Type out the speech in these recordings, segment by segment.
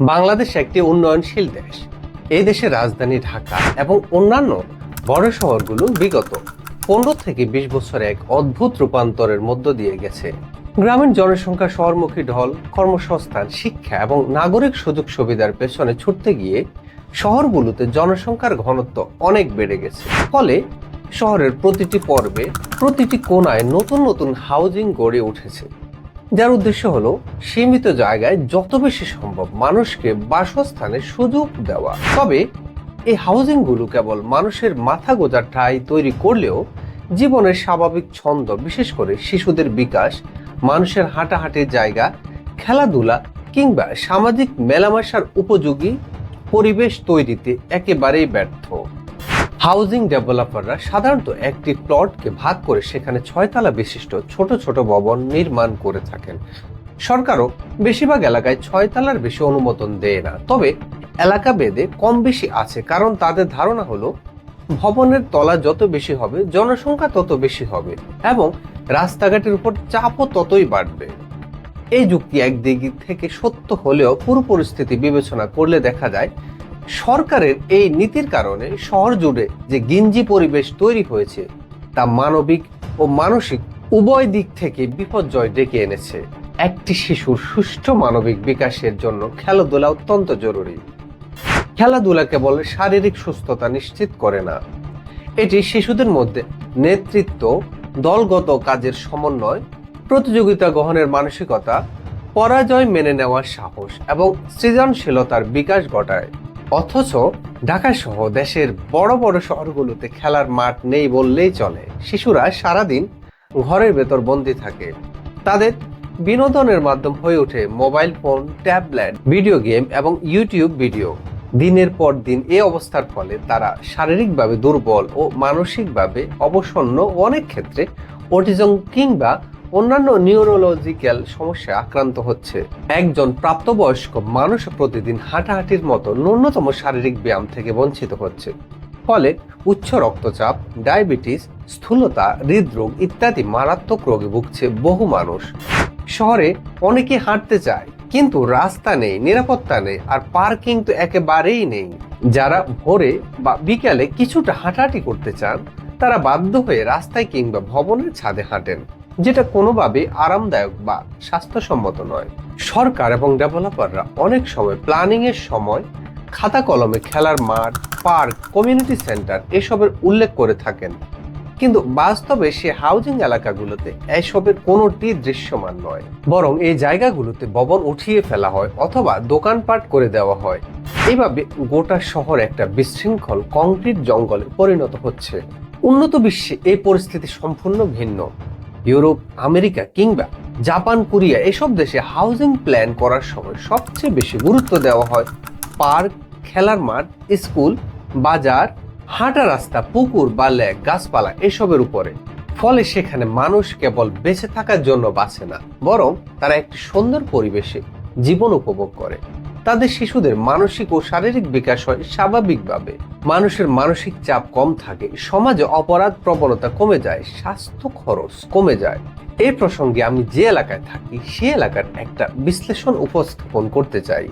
বাংলাদেশ একটি উন্নয়নশীল দেশ। এই দেশের রাজধানী ঢাকা এবং অন্যান্য বড় শহরগুলো বিগত পনেরো থেকে বিশ বছরে এক অদ্ভুত রূপান্তরের মধ্য দিয়ে গেছে। গ্রামীণ জনসংখ্যা শহরমুখী ঢল, কর্মসংস্থান, শিক্ষা এবং নাগরিক সুযোগ সুবিধার পেছনে ছুটতে গিয়ে শহরগুলোতে জনসংখ্যার ঘনত্ব অনেক বেড়ে গেছে। ফলে শহরের প্রতিটি পর্বে, প্রতিটি কোনায় নতুন নতুন হাউজিং গড়ে উঠেছে। যার উদ্দেশ্য হলো সীমিত জায়গায় যত বেশি সম্ভব মানুষকে বাসস্থানের সুযোগ দেওয়া। তবে এই হাউজিংগুলো কেবল মানুষের মাথা গোজার ঠাঁই তৈরি করলেও জীবনের স্বাভাবিক ছন্দ, বিশেষ করে শিশুদের বিকাশ, মানুষের হাঁটাহাঁটির জায়গা, খেলাধুলা কিংবা সামাজিক মেলামেশার উপযোগী পরিবেশ তৈরিতে একেবারেই ব্যর্থ। হাউজিং ডেভেলপাররা সাধারণত একটি প্লটকে ভাগ করে সেখানে ছয়তলা বিশিষ্ট ছোট ছোট ভবন নির্মাণ করে থাকেন। সরকারও বেশিরভাগ এলাকায় ছয়তলার বেশি অনুমোদন দেয় না। তবে এলাকা বেদে কম বেশি আছে, কারণ তাদের ধারণা হলো, ভবনের তলা যত বেশি হবে, জনসংখ্যা তত বেশি হবে এবং রাস্তাঘাটের উপর চাপও ততই বাড়বে। এই যুক্তি একদিক থেকে সত্য হলেও পুরো পরিস্থিতি বিবেচনা করলে দেখা যায় সরকারের এই নীতির কারণে শহর জুড়ে যে গিঞ্জি পরিবেশ তৈরি হয়েছে, তা মানবিক ও মানসিক উভয় দিক থেকে বিপর্যয় ডেকে এনেছে। একটি শিশুর সুষ্ঠু মানবিক বিকাশের জন্য খেলাধুলা অত্যন্ত জরুরি। খেলাধুলা কেবল শারীরিক সুস্থতা নিশ্চিত করে না, এটি শিশুদের মধ্যে নেতৃত্ব, দলগত কাজের সমন্বয়, প্রতিযোগিতা গ্রহণের মানসিকতা, পরাজয় মেনে নেওয়ার সাহস এবং সৃজনশীলতার বিকাশ ঘটায়। অথচ ঢাকা সহ দেশের বড় বড় শহরগুলোতে খেলার মাঠ নেই বললেই চলে। শিশুরা সারাদিন ঘরের ভেতর বন্দি থাকে। তাদের বিনোদনের মাধ্যম হয়ে ওঠে mobile phone, tablet, video game এবং ইউটিউব ভিডিও। দিনের পর দিন এ অবস্থার ফলে তারা শারীরিকভাবে দুর্বল ও মানসিকভাবে অবসন্ন অনেক ক্ষেত্রে অটিজম কিংবা অন্যান্য নিউরোলজিক্যাল সমস্যা আক্রান্ত হচ্ছে একজন প্রাপ্তবয়স্ক মানুষ প্রতিদিন হাঁটাহাঁটির মতো ন্যূনতম শারীরিক ব্যায়াম থেকে বঞ্চিত হচ্ছে। ফলে উচ্চ রক্তচাপ, ডায়াবেটিস, স্থূলতা, হৃদরোগ ইত্যাদি মারাত্মক রোগে ভুগছে বহু মানুষ। শহরে অনেকে হাঁটতে চায় কিন্তু রাস্তা নেই, নিরাপত্তা নেই, আর পার্কিং তো একেবারেই নেই। যারা ভোরে বা বিকালে কিছুটা হাঁটাহাঁটি করতে চান, তারা বাধ্য হয়ে রাস্তায় কিংবা ভবনের ছাদে হাঁটেন। যেটা কোনোভাবে আরামদায়ক বা স্বাস্থ্যসম্মত নয়। সরকার এবং ডেভেলপাররা অনেক সময় প্ল্যানিং এর সময় খাতা কলমে খেলার মাঠ, পার্ক, কমিউনিটি সেন্টার এসবের উল্লেখ করে থাকেন। কিন্তু বাস্তবে সে হাউজিং এলাকাগুলোতে এসবের কোনোটি দৃশ্যমান নয়। বরং এই জায়গাগুলোতে ভবন উঠিয়ে ফেলা হয় অথবা দোকানপাট করে দেওয়া হয়। এইভাবে গোটা শহর একটা বিশৃঙ্খল কংক্রিট জঙ্গলে পরিণত হচ্ছে। উন্নত বিশ্বে এই পরিস্থিতি সম্পূর্ণ ভিন্ন। ইউরোপ, আমেরিকা কিংবা জাপান, কোরিয়া এসব দেশে হাউজিং প্ল্যান করার সময় সবচেয়ে বেশি গুরুত্ব দেওয়া হয় পার্ক, খেলার মাঠ, স্কুল, বাজার হাঁটা রাস্তা, পুকুর বা লেক গাছপালা এসবের উপরে। ফলে সেখানে মানুষ কেবল বেঁচে থাকার জন্য বাঁচে না, বরং তারা একটি সুন্দর পরিবেশে জীবন উপভোগ করে। তাদের শিশুদের মানসিক ও শারীরিক বিকাশ হয় স্বাভাবিকভাবে। মানুষের মানসিক চাপ কম থাকে, সমাজে অপরাধ প্রবণতা কমে যায়, স্বাস্থ্য খরচ কমে যায়। এই প্রসঙ্গে আমি যে এলাকায় থাকি, সে এলাকার একটা বিশ্লেষণ উপস্থাপন করতে চাই।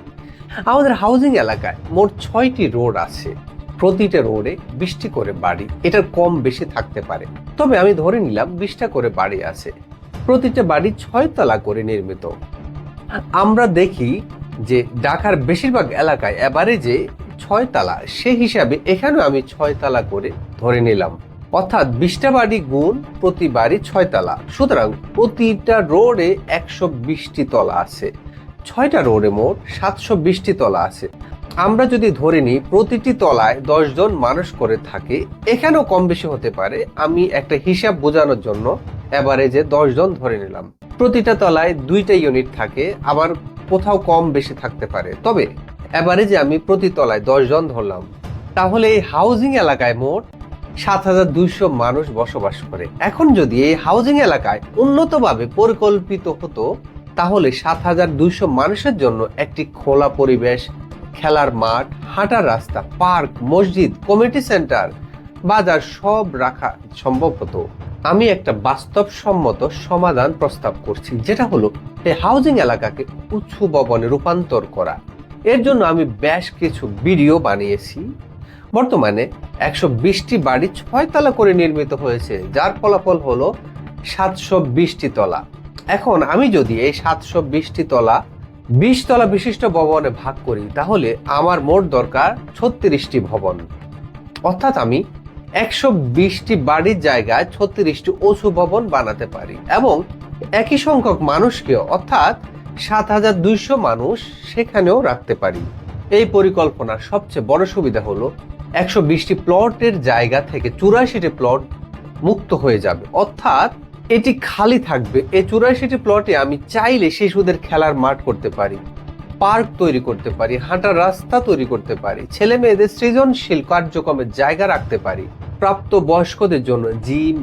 আমাদের হাউজিং এলাকায় মোট ছয়টি রোড আছে। প্রতিটা রোডে বিশটি করে বাড়ি, এটার কম বেশি থাকতে পারে। তবে আমি ধরে নিলাম বিশটা করে বাড়ি আছে। প্রতিটা বাড়ি ছয় তলা করে নির্মিত। আমরা দেখি যে ঢাকার বেশিরভাগ এলাকায় যে ছয় তালা সে হিসাবে এখানেও আমি ছয় তালা করে ধরে নিলাম। অর্থাৎ বিশটা বাড়ি গুণ প্রতি বাড়ি ছয় তালা। সুতরাং প্রতিটা রোডে একশো বিশটি তলা আছে। ছয়টা রোডে মোট সাতশো বিশটি তলা আছে। আমরা যদি ধরে নিই, প্রতিটি তলায় জন মানুষ করে থাকে, এখানেও কম বেশি হতে পারে। আমি একটা হিসাব বোঝানোর জন্য এভারেজে জন ধরে নিলাম। প্রতিটা তলায় দুইটা ইউনিট থাকে, আবার কোথাও কম বেশি থাকতে পারে। তবে এভারেজে আমি প্রতি তলায় জন ধরলাম। তাহলে এই হাউজিং এলাকায় মোট সাত হাজার দুইশো মানুষ বসবাস করে। এখন যদি এই হাউজিং এলাকায় উন্নতভাবে পরিকল্পিত হতো, তাহলে সাত হাজার দুইশো মানুষের জন্য একটি খোলা পরিবেশ, খেলার মাঠ, হাঁটার রাস্তা, পার্ক, মসজিদ কমিউনিটি সেন্টার বাজার সব রাখা সম্ভব হতো। আমি একটা বাস্তবসম্মত সমাধান প্রস্তাব করছি, যেটা হলো এই হাউজিং এলাকাকে উঁচু ভবনে রূপান্তর করা। এর জন্য আমি বেশ কিছু ভিডিও বানিয়েছি। বর্তমানে একশো বিশটি বাড়ি ছয়তলা করে নির্মিত হয়েছে, যার ফলাফল হলো সাতশো বিশটি তলা। এখন আমি যদি এই সাতশো বিশটি তলা বিশ তলা বিশিষ্ট ভবনে ভাগ করি, তাহলে আমার মোট দরকার ছত্রিশটি ভবন। অর্থাৎ আমি একশো বিশটি বাড়ির জায়গায় ছত্রিশটি উঁচু ভবন বানাতে পারি এবং একই সংখ্যক মানুষকে, অর্থাৎ সাত হাজার দুইশো মানুষ সেখানেও রাখতে পারি। এই পরিকল্পনার সবচেয়ে বড় সুবিধা হলো একশো বিশটি প্লটের জায়গা থেকে চুরাশিটি প্লট মুক্ত হয়ে যাবে। অর্থাৎ এটি খালি থাকবে। এই চুরাশিটি প্লটে আমি চাইলে শিশুদের খেলার মাঠ করতে পারি। পার্ক তৈরি করতে পারি, হাঁটার রাস্তা তৈরি করতে পারি ছেলে মেয়েদের সৃজনশীল কার্যক্রমের জায়গা রাখতে পারি। প্রাপ্ত বয়স্কদের জন্য জিম,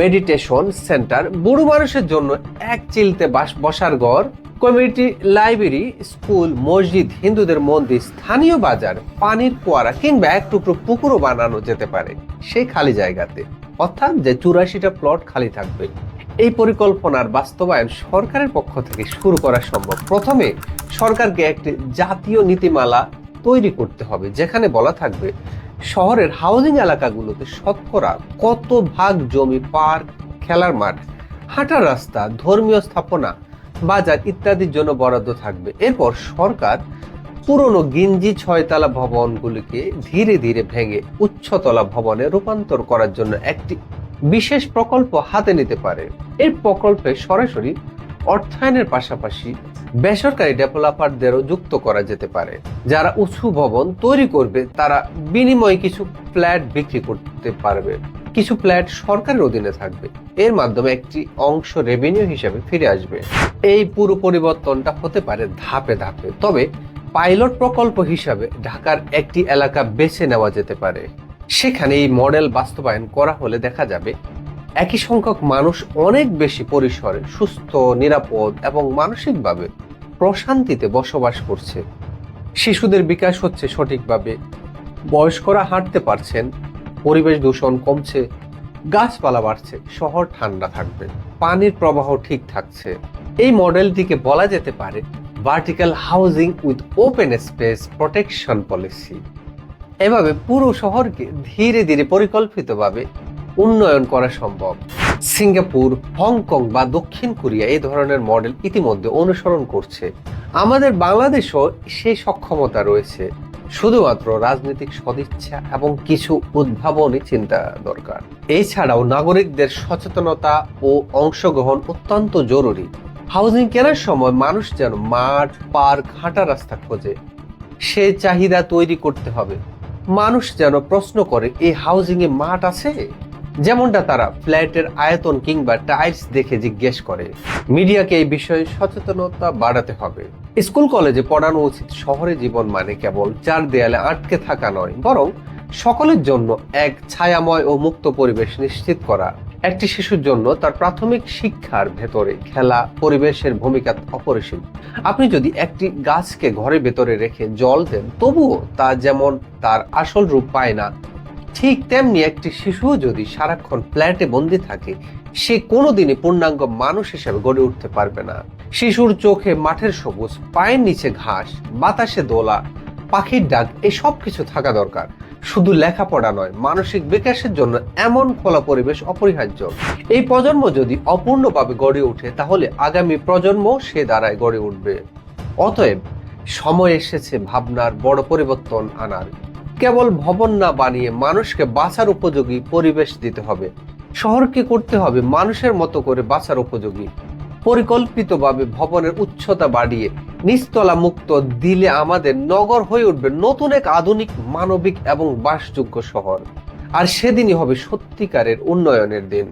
মেডিটেশন সেন্টার, বুড়ো মানুষের জন্য এক চিলতে বাস, বসার ঘর, কমিউনিটি লাইব্রেরি, স্কুল, মসজিদ, হিন্দুদের মন্দির, স্থানীয় বাজার, পানির ফোয়ারা কিংবা এক টুকরো পুকুরও বানানো যেতে পারে সেই খালি জায়গাতে। অর্থাৎ যে চুরাশিটা প্লট খালি থাকবে। এই পরিকল্পনার বাস্তবায়ন সরকারের পক্ষ থেকে শুরু করা সম্ভব। প্রথমে সরকারকে একটি জাতীয় নীতিমালা তৈরি করতে হবে, যেখানে বলা থাকবে, শহরের হাউজিং এলাকাগুলোতে শতকরা কত ভাগ জমি পার্ক, খেলার মাঠ, হাঁটার রাস্তা, ধর্মীয় স্থাপনা, বাজার ইত্যাদির জন্য বরাদ্দ থাকবে। এরপর সরকার পুরনো গিঞ্জি ছয়তলা ভবনগুলিকে ধীরে ধীরে ভেঙে উচ্চতলা ভবনে রূপান্তর করার জন্য একটি বিশেষ প্রকল্প হাতে নিতে পারে। এই প্রকল্পে সরাসরি অর্থায়নের পাশাপাশি বেসরকারি ডেভেলপারদেরও যুক্ত করা যেতে পারে। যারা উঁচু ভবন তৈরি করবে, তারা বিনিময়ে কিছু ফ্ল্যাট বিক্রি করতে পারবে। কিছু ফ্ল্যাট সরকারের অধীনে থাকবে। এর মাধ্যমে একটি অংশ রেভিনিউ হিসেবে ফিরে আসবে। এই পুরো পরিবর্তনটা হতে পারে ধাপে ধাপে। তবে পাইলট প্রকল্প হিসাবে ঢাকার একটি এলাকা বেছে নেওয়া যেতে পারে। সেখানে এই মডেল বাস্তবায়ন করা হলে দেখা যাবে একই সংখ্যক মানুষ অনেক বেশি পরিসরে সুস্থ, নিরাপদ এবং মানসিকভাবে প্রশান্তিতে বসবাস করছে। শিশুদের বিকাশ হচ্ছে সঠিকভাবে। বয়স্করা হাঁটতে পারছেন, পরিবেশ দূষণ কমছে, গাছপালা বাড়ছে, শহর ঠান্ডা থাকবে, পানির প্রবাহ ঠিক থাকছে। এই মডেলটিকে বলা যেতে পারে vertical housing with open space protection policy এভাবে পুরো শহরকে ধীরে ধীরে পরিকল্পিতভাবে উন্নয়ন করা সম্ভব। সিঙ্গাপুর, হংকং বা দক্ষিণ কোরিয়া এই ধরনের মডেল ইতিমধ্যে অনুসরণ করছে। আমাদের বাংলাদেশও সেই সক্ষমতা রয়েছে। শুধুমাত্র রাজনৈতিক সদিচ্ছা এবং কিছু উদ্ভাবনী চিন্তা দরকার। এছাড়াও নাগরিকদের সচেতনতা ও অংশগ্রহণ অত্যন্ত জরুরি। হাউজিং কেনার সময় মানুষ যেন মাঠ, পার্ক হাঁটা রাস্তা খোঁজে। সে চাহিদা তৈরি করতে হবে। মানুষ যেন প্রশ্ন করে এই হাউজিংয়ে মাঠ আছে? যেমনটা তারা ফ্ল্যাটের আয়তন কিংবা টাইলস দেখে জিজ্ঞেস করে। মিডিয়াকে এই বিষয়ে সচেতনতা বাড়াতে হবে। স্কুল, কলেজে পড়ানো উচিত শহরে জীবন মানে কেবল চার দেয়ালে আটকে থাকা নয়, বরং সকলের জন্য এক ছায়াময় ও মুক্ত পরিবেশ নিশ্চিত করা। একটি শিশুর জন্য তার প্রাথমিক শিক্ষার ভেতরে খেলা, পরিবেশের ভূমিকা অপরিসীম। আপনি যদি একটি গাছকে ঘরের ভেতরে রেখে জল দেন, তবুও তা যেমন তার আসল রূপ পায় না, ঠিক তেমনি একটি শিশুও যদি সারাক্ষণ ফ্ল্যাটে বন্দি থাকে, সে কোনোদিনই পূর্ণাঙ্গ মানুষ হিসেবে গড়ে উঠতে পারবে না। শিশুর চোখে মাঠের সবুজ, পায়ের নিচে ঘাস, বাতাসে দোলা, পাখির ডাক, এসব কিছু থাকা দরকার। শুধু লেখাপড়া নয়, মানসিক বিকাশের জন্য এমন খোলা পরিবেশ অপরিহার্য। এই প্রজন্ম যদি অপূর্ণভাবে গড়ে ওঠে, তাহলে আগামী প্রজন্ম সে দ্বারাই গড়ে উঠবে। অতএব, সময় এসেছে ভাবনার বড় পরিবর্তন আনার। কেবল ভবন না বানিয়ে মানুষকে বাঁচার উপযোগী পরিবেশ দিতে হবে। শহরকে করতে হবে মানুষের মতো করে বাঁচার উপযোগী। পরিকল্পিতভাবে ভবনের উচ্চতা বাড়িয়ে নিস্তলা মুক্ত দিলে আমাদের নগর হয়ে উঠবে নতুন এক আধুনিক মানবিক এবং বাসযোগ্য শহর। আর সেদিনই হবে সত্যিকারের উন্নয়নের দিন।